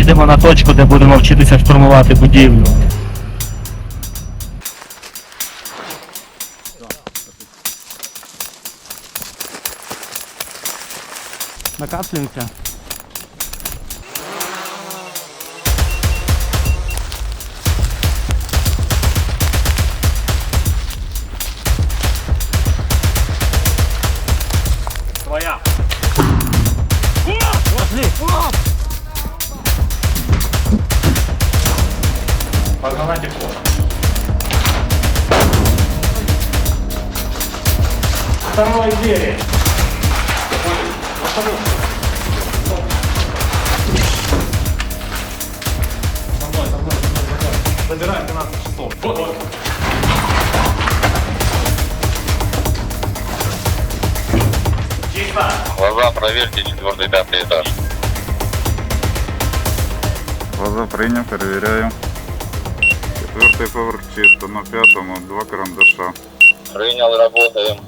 Їдемо на точку, де будемо вчитися штурмувати будівлю. Накаплюємося. Твоя. Пошли. По гранате вход. Второй двери. Забираем 12 часов. Вот, вот. Чисто. Глаза проверьте, четвертый, пятый этаж. Глаза прийняв, перевіряю. Четвертий поверх чисто, на п'ятому два карандаша. Принял, работаем.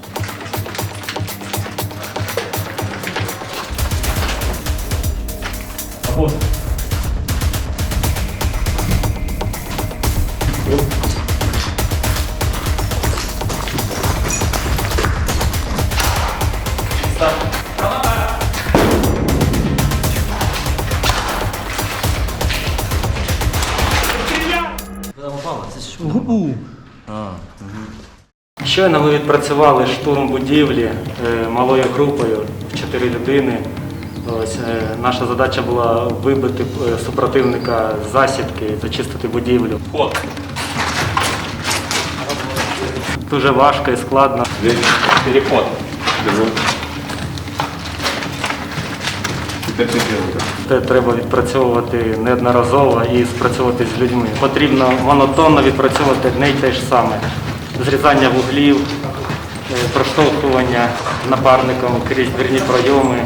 Вот. Губу. Щойно ми відпрацювали штурм будівлі е, малою групою в чотири людини. Ось, е, наша задача була вибити е, супротивника з засідки, зачистити будівлю. Дуже важко і складно. Переход. Це треба відпрацьовувати неодноразово і спрацьовувати з людьми. Потрібно монотонно відпрацьовувати одне й те ж саме. Зрізання вуглів, е, проштовхування напарником крізь дверні пройоми,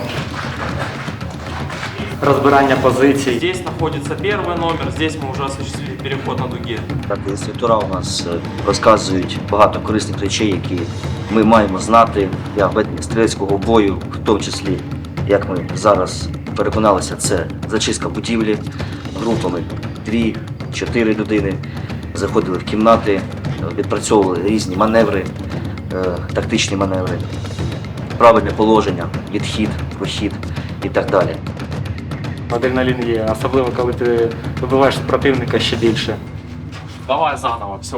розбирання позицій. Здесь находится первый номер, здесь мы уже осуществили переход на дуге. Так, інструктора у нас е, розказують багато корисних речей, які ми маємо знати для ведення стрілецького бою, в тому числі, як ми зараз переконалися, це зачистка будівлі групами 2-4 людини. Заходили в кімнати, відпрацьовували різні маневри, е, тактичні маневри, правильне положення, відхід, прохід і так далі. Адреналін є, особливо коли ти вибиваєш супротивника ще більше. Давай заново, все.